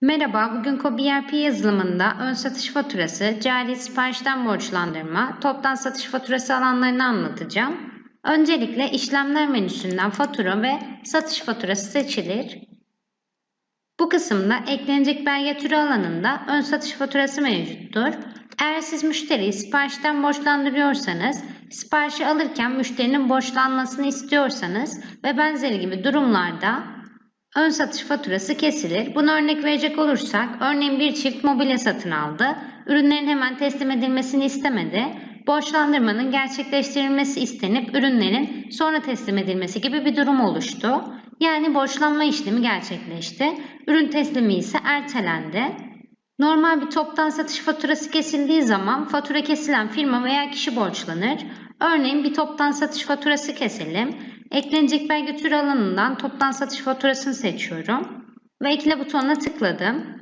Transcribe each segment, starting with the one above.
Merhaba, bugün KOBİ ERP yazılımında ön satış faturası, cari siparişten borçlandırma, toptan satış faturası alanlarını anlatacağım. Öncelikle işlemler menüsünden fatura ve satış faturası seçilir. Bu kısımda eklenecek belge türü alanında ön satış faturası mevcuttur. Eğer siz müşteriyi siparişten borçlandırıyorsanız, siparişi alırken müşterinin borçlanmasını istiyorsanız ve benzeri gibi durumlarda ön satış faturası kesilir. Bunu örnek verecek olursak, örneğin bir çift mobilya satın aldı, ürünlerin hemen teslim edilmesini istemedi, borçlandırmanın gerçekleştirilmesi istenip ürünlerin sonra teslim edilmesi gibi bir durum oluştu. Yani borçlanma işlemi gerçekleşti, ürün teslimi ise ertelendi. Normal bir toptan satış faturası kesildiği zaman fatura kesilen firma veya kişi borçlanır. Örneğin bir toptan satış faturası keselim. Eklenecek belge türü alanından toptan satış faturasını seçiyorum. Ve ekle butonuna tıkladım.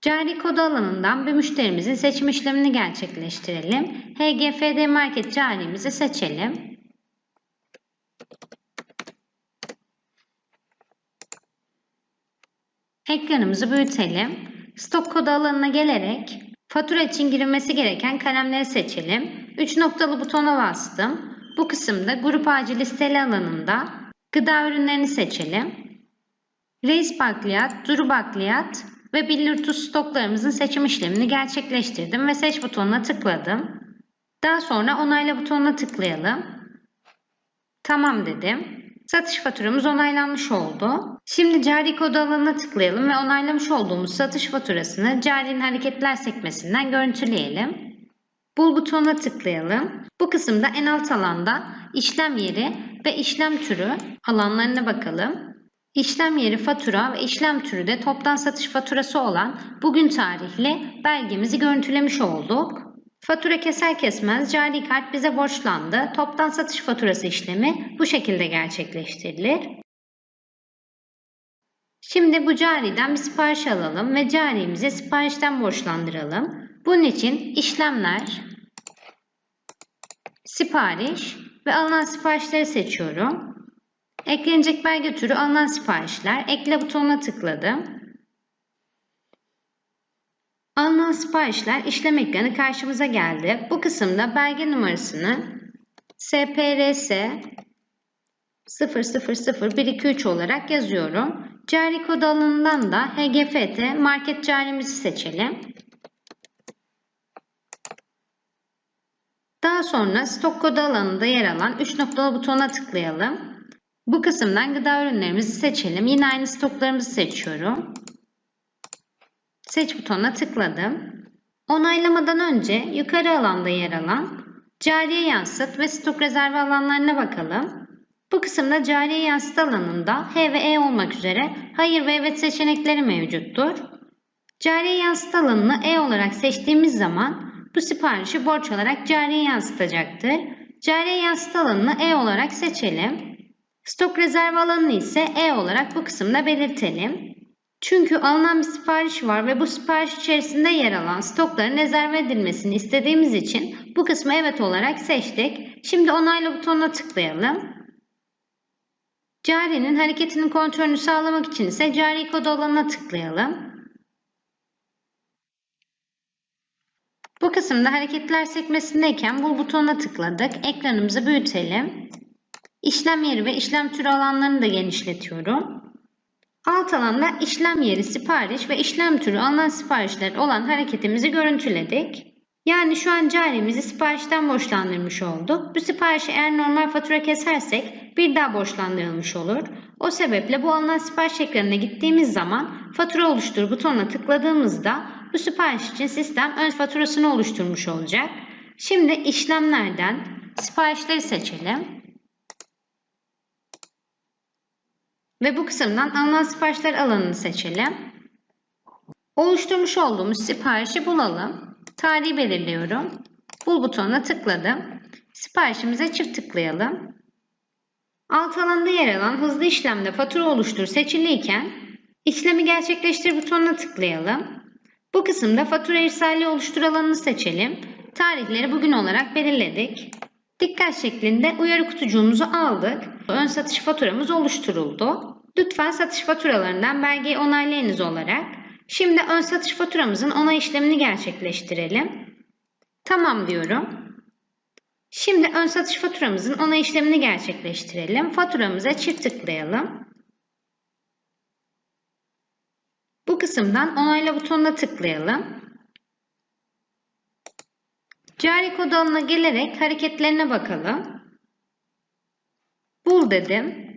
Cari kodu alanından bir müşterimizin seçim işlemini gerçekleştirelim. HGFD Market carimizi seçelim. Ekranımızı büyütelim. Stok kodu alanına gelerek fatura için girilmesi gereken kalemleri seçelim. 3 noktalı butona bastım. Bu kısımda grup acil listeli alanında gıda ürünlerini seçelim. Reis bakliyat, duru bakliyat ve billur tuz stoklarımızın seçim işlemini gerçekleştirdim ve seç butonuna tıkladım. Daha sonra onayla butonuna tıklayalım. Tamam dedim. Satış faturamız onaylanmış oldu. Şimdi cari kodu alanına tıklayalım ve onaylamış olduğumuz satış faturasını carinin hareketler sekmesinden görüntüleyelim. Bul butonuna tıklayalım. Bu kısımda en alt alanda işlem yeri ve işlem türü alanlarına bakalım. İşlem yeri fatura ve işlem türü de toptan satış faturası olan bugün tarihli belgemizi görüntülemiş olduk. Fatura keser kesmez cari kart bize borçlandı. Toptan satış faturası işlemi bu şekilde gerçekleştirilir. Şimdi bu cariden bir sipariş alalım ve carimizi siparişten borçlandıralım. Bunun için işlemler, sipariş ve alınan siparişleri seçiyorum. Eklenecek belge türü alınan siparişler. Ekle butonuna tıkladım. Alınan siparişler işlem ekranı karşımıza geldi. Bu kısımda belge numarasını SPRS 000123 olarak yazıyorum. Cari kod alanından da HGFT market carimizi seçelim. Daha sonra stok kodu alanında yer alan 3 noktalı butona tıklayalım. Bu kısımdan gıda ürünlerimizi seçelim. Yine aynı stoklarımızı seçiyorum. Seç butonuna tıkladım. Onaylamadan önce yukarı alanda yer alan cariye yansıt ve stok rezervi alanlarına bakalım. Bu kısımda cariye yansıt alanında H ve E olmak üzere hayır ve evet seçenekleri mevcuttur. Cariye yansıt alanını E olarak seçtiğimiz zaman bu siparişi borç olarak cariye yansıtacaktır. Cariye yansıt alanını E olarak seçelim. Stok rezerv alanını ise E olarak bu kısımda belirtelim. Çünkü alınan bir sipariş var ve bu sipariş içerisinde yer alan stokların rezerve edilmesini istediğimiz için bu kısmı evet olarak seçtik. Şimdi onayla butonuna tıklayalım. Carinin hareketinin kontrolünü sağlamak için ise cari kod alanına tıklayalım. Bu kısımda hareketler sekmesindeyken bul butonuna tıkladık. Ekranımızı büyütelim. İşlem yeri ve işlem türü alanlarını da genişletiyorum. Alt alanda işlem yeri, sipariş ve işlem türü alınan siparişler olan hareketimizi görüntüledik. Yani şu an carimizi siparişten borçlandırmış olduk. Bu siparişi eğer normal fatura kesersek bir daha borçlandırılmış olur. O sebeple bu alınan sipariş ekranına gittiğimiz zaman fatura oluştur butonuna tıkladığımızda bu sipariş için sistem ön faturasını oluşturmuş olacak. Şimdi işlemlerden siparişleri seçelim. Ve bu kısımdan alınan siparişler alanını seçelim. Oluşturmuş olduğumuz siparişi bulalım. Tarihi belirliyorum. Bul butonuna tıkladım. Siparişimize çift tıklayalım. Alt alanda yer alan hızlı işlemde fatura oluştur seçiliyken işlemi gerçekleştir butonuna tıklayalım. Bu kısımda fatura irsali oluştur alanını seçelim. Tarihleri bugün olarak belirledik. Dikkat şeklinde uyarı kutucuğumuzu aldık. Ön satış faturamız oluşturuldu. Lütfen satış faturalarından belgeyi onaylayınız olarak. Şimdi ön satış faturamızın onay işlemini gerçekleştirelim. Tamam diyorum. Şimdi ön satış faturamızın onay işlemini gerçekleştirelim. Faturamıza çift tıklayalım. Bu kısımdan onayla butonuna tıklayalım. Cari kod alanına gelerek hareketlerine bakalım. Bul dedim.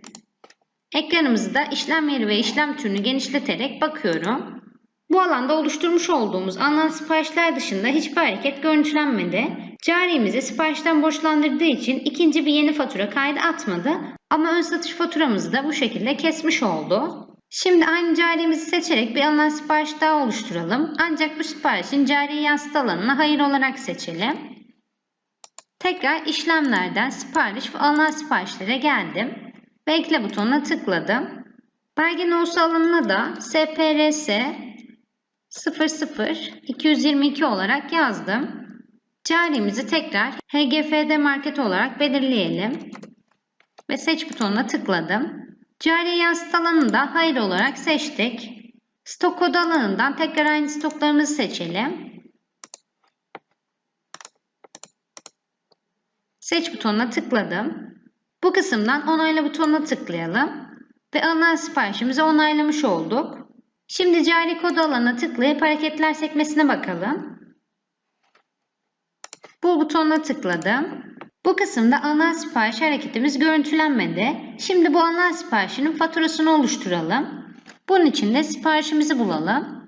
Ekranımızda işlem yeri ve işlem türünü genişleterek bakıyorum. Bu alanda oluşturmuş olduğumuz alınan siparişler dışında hiçbir hareket görüntülenmedi. Carimizi siparişten borçlandırdığı için ikinci bir yeni fatura kaydı atmadı ama ön satış faturamızı da bu şekilde kesmiş oldu. Şimdi aynı carimizi seçerek bir alınan sipariş daha oluşturalım. Ancak bu siparişin cari yansıt alanına hayır olarak seçelim. Tekrar işlemlerden sipariş ve alınan siparişlere geldim. Ve butonuna tıkladım. Belge nohusu alanına da SPRS 00222 olarak yazdım. Carimizi tekrar HGFD market olarak belirleyelim. Ve seç butonuna tıkladım. Cari yansıt da hayır olarak seçtik. Stok kodu alanından tekrar aynı stoklarımızı seçelim. Seç butonuna tıkladım. Bu kısımdan onayla butonuna tıklayalım. Ve alınan siparişimizi onaylamış olduk. Şimdi cari kod alanına tıklayıp hareketler sekmesine bakalım. Bu butonuna tıkladım. Bu kısımda alınan sipariş hareketimiz görüntülenmedi. Şimdi bu alınan siparişinin faturasını oluşturalım. Bunun için de siparişimizi bulalım.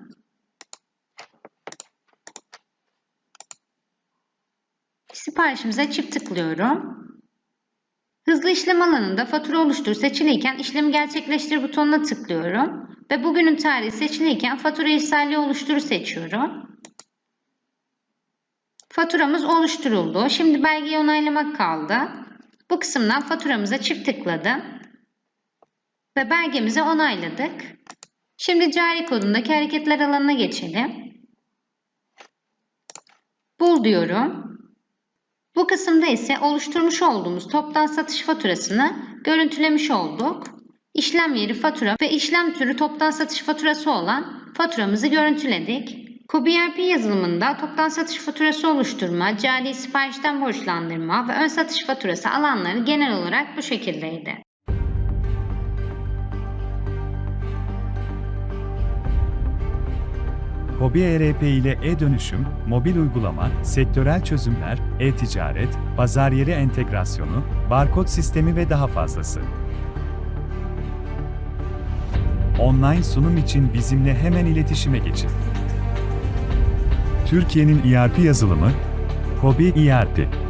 Siparişimize çift tıklıyorum. Hızlı işlem alanında fatura oluştur seçiliyken işlemi gerçekleştir butonuna tıklıyorum. Ve bugünün tarihi seçiliyken fatura irsalliği oluşturu seçiyorum. Faturamız oluşturuldu. Şimdi belgeyi onaylamak kaldı. Bu kısımdan faturamıza çift tıkladım. Ve belgemizi onayladık. Şimdi cari kodundaki hareketler alanına geçelim. Bul diyorum. Bu kısımda ise oluşturmuş olduğumuz toptan satış faturasını görüntülemiş olduk. İşlem yeri fatura ve işlem türü toptan satış faturası olan faturamızı görüntüledik. KobiERP yazılımında toptan satış faturası oluşturma, cari siparişten borçlandırma ve ön satış faturası alanları genel olarak bu şekildeydi. Hobi ERP ile e-dönüşüm, mobil uygulama, sektörel çözümler, e-ticaret, pazar yeri entegrasyonu, barkod sistemi ve daha fazlası. Online sunum için bizimle hemen iletişime geçin. Türkiye'nin ERP yazılımı, Hobi ERP.